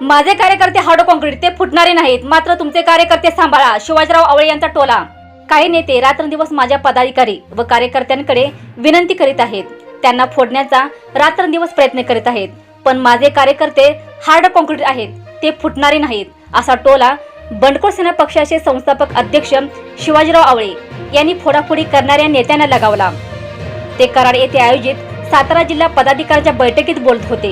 माझे कार्यकर्ते hard concrete ते फुटणारे नाहीत. मात्र तुमचे कार्यकर्ते सांभाळा. शिवाजीराव आवळे यांचा टोला. काही नेते रात्रंदिवस माझ्या पदाधिकारी व कार्यकर्त्यांकडे विनंती करीत आहेत. त्यांना फोडण्याचा रात्रंदिवस प्रयत्न करीत आहेत. पण माझे कार्यकर्ते हार्ड कॉन्क्रीट आहेत. ते फुटणारे नाहीत असा टोला बंडखोर सेना पक्षाचे संस्थापक अध्यक्ष शिवाजीराव आवळे यांनी फोडाफोडी करणाऱ्या नेत्यांना लगावला. ते कराड येथे आयोजित सातारा जिल्हा पदाधिकाऱ्याच्या बैठकीत बोलत होते.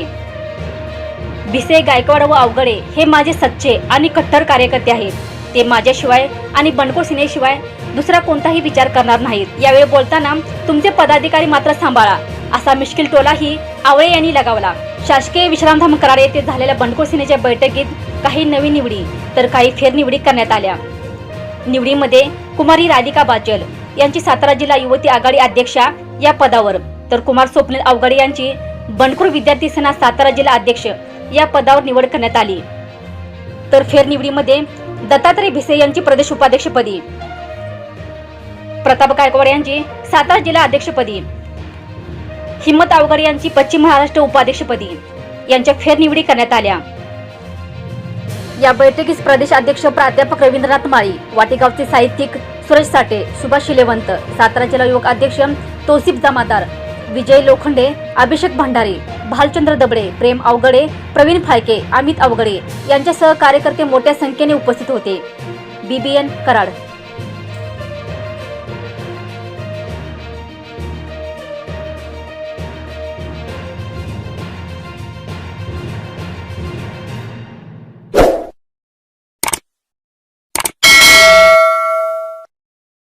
भिसे गायकवाड व अवघडे हे माझे सच्चे आणि कट्टर कार्यकर्ते आहेत. ते माझ्याशिवाय आणि बंडखोर सिनेशिवाय दुसरा कोणताही विचार करणार नाहीत. यावेळी बोलताना तुमचे पदाधिकारी मात्र सांभाळा. असा मिश्किल टोलाही आवळे यांनी लगावला. शासकीय विश्रामधाम करार येथे झालेल्या बंडखोर सेनेच्या बैठकीत काही नवीन निवडी तर काही फेरनिवडी करण्यात आल्या. निवडीमध्ये कुमारी राधिका बाजल यांची सातारा जिल्हा युवती आघाडी अध्यक्षा या पदावर तर कुमार स्वप्नील अवघडे यांची बंडखोर विद्यार्थी सेना सातारा जिल्हा अध्यक्ष या पदावर निवड करण्यात आली. तर फेरनिवडीमध्ये दत्तात्रय भिसे यांची प्रदेश उपाध्यक्षपदी. प्रताप गायकवाड यांची सातारा जिल्हा अध्यक्षपदी. हिम्मत अवघडे यांची पश्चिम महाराष्ट्र उपाध्यक्षपदी यांच्या फेरनिवडी करण्यात आल्या. या बैठकीस प्रदेश अध्यक्ष प्राध्यापक रवींद्रनाथ माळी वाटेगावचे साहित्यिक सुरेश साठे सुभाष शिलेवंत सातारा जिल्हा युवक अध्यक्ष तोसिफ जमादार विजय लोखंडे अभिषेक भंडारे भालचंद्र दबडे प्रेम अवगडे प्रवीण फाळके अमित अवगडे यांच्यासह कार्यकर्ते मोठ्या संख्येने उपस्थित होते. बीबीएन कराड.